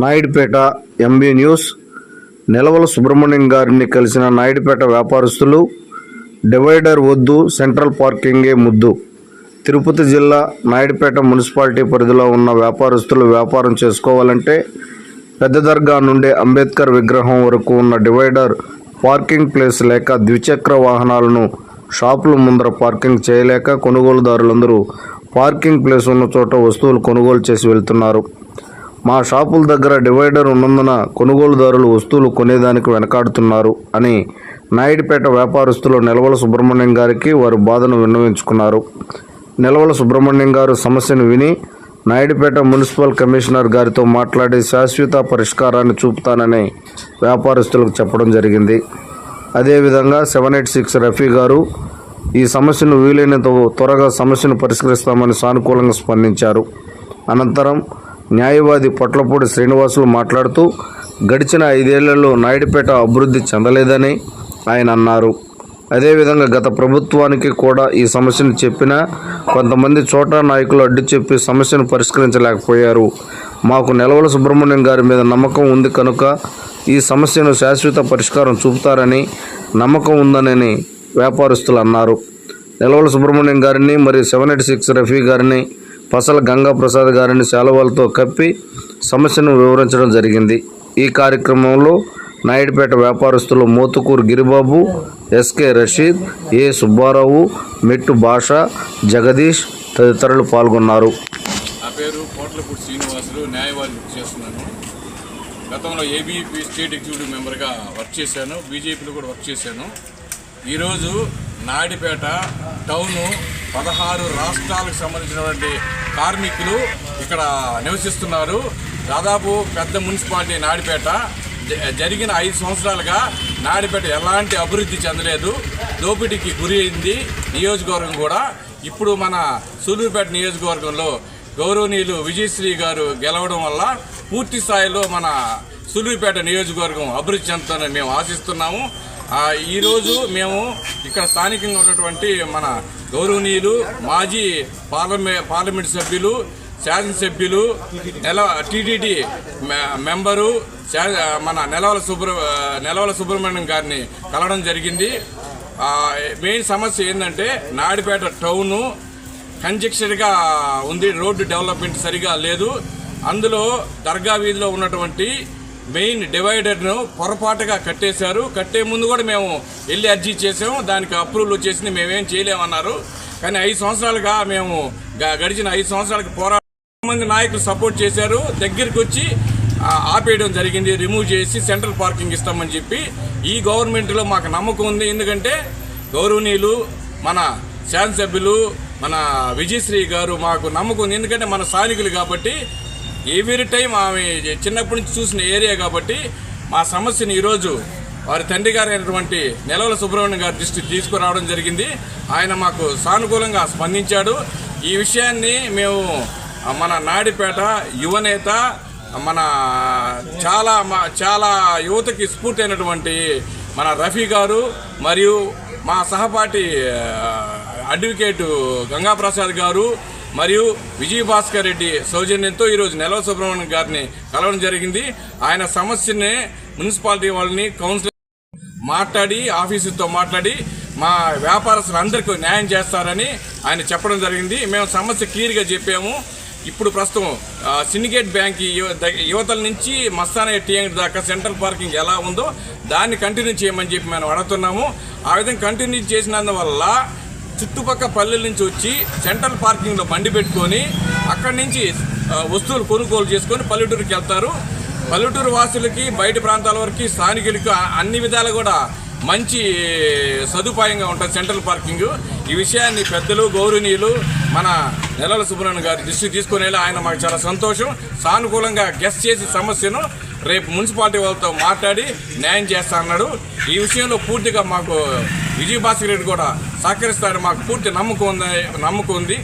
Naidupeta MB news. Nilavala Subrahmanyam గారిని కలిసిన నాయుడుపేట వ్యాపారస్తులు డివైడర్ వద్దు సెంట్రల్ పార్కింగే ముద్దు. తిరుపతి జిల్లా నాయుడుపేట మున్సిపాలిటీ పరిధిలో ఉన్న వ్యాపారస్తులు వ్యాపారం చేసుకోవాలంటే పెద్ద దర్గా నుండి అంబేద్కర్ విగ్రహం వరకు ఉన్న డివైడర్ పార్కింగ్ ప్లేస్ లేక ద్విచక్ర వాహనాలను షాపుల ముందర పార్కింగ్ చేయలేక కొనుగోలుదారులందరూ పార్కింగ్ ప్లేస్ ఉన్న చోట వస్తువులు కొనుగోలు చేసి వెళ్తున్నారు. మా షాపుల దగ్గర డివైడర్ ఉన్నందున కొనుగోలుదారులు వస్తువులు కొనేదానికి వెనకాడుతున్నారు అని నాయుడుపేట వ్యాపారస్తులు నిలవల సుబ్రహ్మణ్యం గారికి వారి బాధను విన్నవించుకున్నారు. నిలవల సుబ్రహ్మణ్యం గారు సమస్యను విని నాయుడుపేట మున్సిపల్ కమిషనర్ గారితో మాట్లాడి శాశ్వత పరిష్కారాన్ని చూపుతానని వ్యాపారస్తులకు చెప్పడం జరిగింది. అదేవిధంగా సెవెన్ ఎయిట్ సిక్స్ రఫీ గారు ఈ సమస్యను వీలైనంత త్వరగా సమస్యను పరిష్కరిస్తామని సానుకూలంగా స్పందించారు. అనంతరం న్యాయవాది పొట్లపూడి శ్రీనివాసులు మాట్లాడుతూ గడిచిన ఐదేళ్ళలో నాయుడుపేట అభివృద్ధి చెందలేదని ఆయన అన్నారు. అదేవిధంగా గత ప్రభుత్వానికి కూడా ఈ సమస్యను చెప్పినా కొంతమంది చోటా నాయకులు అడ్డు చెప్పి సమస్యను పరిష్కరించలేకపోయారు. మాకు నెలవల సుబ్రహ్మణ్యం గారి మీద నమ్మకం ఉంది కనుక ఈ సమస్యను శాశ్వత పరిష్కారం చూపుతారని నమ్మకం ఉందనని వ్యాపారస్తులు అన్నారు. నెలవల సుబ్రహ్మణ్యం గారిని మరియు సెవెన్ ఎయిట్ సిక్స్ రఫీ గారిని పసల గంగా ప్రసాద్ గారిని శాలువాలతో కప్పి సమస్యను వివరించడం జరిగింది. ఈ కార్యక్రమంలో నాయుడుపేట వ్యాపారస్తులు మోతుకూరు గిరిబాబు ఎస్కే రషీద్ ఏ సుబ్బారావు మెట్టు భాష జగదీష్ తదితరులు పాల్గొన్నారు. నా పేరు కోట్లపూడి శ్రీనివాసులు న్యాయవాది చేస్తున్నాను. గతంలో ఏబీపీ స్టేట్ ఎగ్జిక్యూటివ్ మెంబర్గా వర్క్ చేశాను బీజేపీలో కూడా వర్క్ చేశాను. ఈరోజు నాయుడుపేట టౌను పదహారు రాష్ట్రాలకు సంబంధించినటువంటి కార్మికులు ఇక్కడ నివసిస్తున్నారు. దాదాపు పెద్ద మున్సిపాలిటీ నాడిపేట. జ- జరిగిన ఐదు సంవత్సరాలుగా నాడిపేట ఎలాంటి అభివృద్ధి చెందలేదు. దోపిడీకి గురి అయింది నియోజకవర్గం కూడా. ఇప్పుడు మన సూలూరుపేట నియోజకవర్గంలో గౌరవనీయులు విజయశ్రీ గారు గెలవడం వల్ల పూర్తి స్థాయిలో మన సూలూరుపేట నియోజకవర్గం అభివృద్ధి చెందుతానని మేము ఆశిస్తున్నాము. ఈరోజు మేము ఇక్కడ స్థానికంగా ఉన్నటువంటి మన గౌరవనీయులు మాజీ పార్లమే పార్లమెంట్ సభ్యులు శాసనసభ్యులు నెల టీటీడీ మెంబరు శా- మన నెలవల సుబ్ర నెలవల సుబ్రహ్మణ్యం గారిని కలవడం జరిగింది. మెయిన్ సమస్య ఏంటంటే నాయుడుపేట టౌను కంజెక్షన్గా ఉంది రోడ్డు డెవలప్మెంట్ సరిగా లేదు. అందులో దర్గా వీధిలో ఉన్నటువంటి మెయిన్ డివైడర్ను పొరపాటుగా కట్టేశారు. కట్టే ముందు కూడా మేము వెళ్ళి అర్జీ చేసాము దానికి అప్రూవల్ వచ్చేసింది. మేమేం చేయలేమన్నారు. కానీ ఐదు సంవత్సరాలుగా మేము గ- గడిచిన ఐదు సంవత్సరాలకు పోరాటం మంది నాయకులు సపోర్ట్ చేశారు. దగ్గరికి వచ్చి ఆపేయడం జరిగింది. రిమూవ్ చేసి సెంట్రల్ పార్కింగ్ ఇస్తామని చెప్పి. ఈ గవర్నమెంట్లో మాకు నమ్మకం ఉంది. ఎందుకంటే గౌరవనీయులు మన శాసనసభ్యులు మన విజయశ్రీ గారు మాకు నమ్మకం ఉంది. ఎందుకంటే మన స్థానికులు కాబట్టి ఎవ్రీ టైం ఆమె చిన్నప్పటి నుంచి చూసిన ఏరియా కాబట్టి మా సమస్యని ఈరోజు వారి తండ్రి గారు అయినటువంటి నెలవల సుబ్రహ్మణ్యం గారి దృష్టికి తీసుకురావడం జరిగింది. ఆయన మాకు సానుకూలంగా స్పందించాడు. ఈ విషయాన్ని మేము మన నాడిపేట యువనేత మన చాలా మా- చాలా యువతకి స్ఫూర్తి అయినటువంటి మన రఫీ గారు మరియు మా సహపాఠి అడ్వకేటు గంగాప్రసాద్ గారు మరియు విజయభాస్కర్ రెడ్డి సౌజన్యంతో ఈరోజు నెలవ సుబ్రహ్మణ్యం గారిని కలవడం జరిగింది. ఆయన సమస్యని మున్సిపాలిటీ వాళ్ళని కౌన్సిలర్ మాట్లాడి ఆఫీసుతో మాట్లాడి మా వ్యాపారస్తులందరికీ న్యాయం చేస్తారని ఆయన చెప్పడం జరిగింది. మేము సమస్య క్లియర్గా చెప్పాము. ఇప్పుడు ప్రస్తుతం సిండికేట్ బ్యాంక్ యువతల నుంచి మస్తానయ్య టీఎం దాకా సెంట్రల్ పార్కింగ్ ఎలా ఉందో దాన్ని కంటిన్యూ చేయమని చెప్పి మేము అడుగుతున్నాము. ఆ విధంగా కంటిన్యూ చేసినందువల్ల చుట్టుపక్కల పల్లెల నుంచి వచ్చి సెంట్రల్ పార్కింగ్లో బండి పెట్టుకొని అక్కడి నుంచి వస్తువులు కొనుగోలు చేసుకొని పల్లెటూరుకి వెళ్తారు. పల్లెటూరు వాసులకి బయట ప్రాంతాల వరకు స్థానికులకి అన్ని విధాలు కూడా మంచి సదుపాయంగా ఉంటుంది సెంట్రల్ పార్కింగ్. ఈ విషయాన్ని పెద్దలు గౌరవనీయులు మన నెలల సుబ్రహ్మణ్యం గారి దృష్టికి తీసుకుని వెళ్ళి ఆయన మాకు చాలా సంతోషం. సానుకూలంగా గెస్ట్ చేసి సమస్యను రేపు మున్సిపాలిటీ వాళ్ళతో మాట్లాడి న్యాయం చేస్తా అన్నాడు. ఈ విషయంలో పూర్తిగా మాకు విజయభాస్కర్ రెడ్డి కూడా సహకరిస్తాడు మాకు పూర్తి నమ్మకం ఉంది నమ్మకం ఉంది.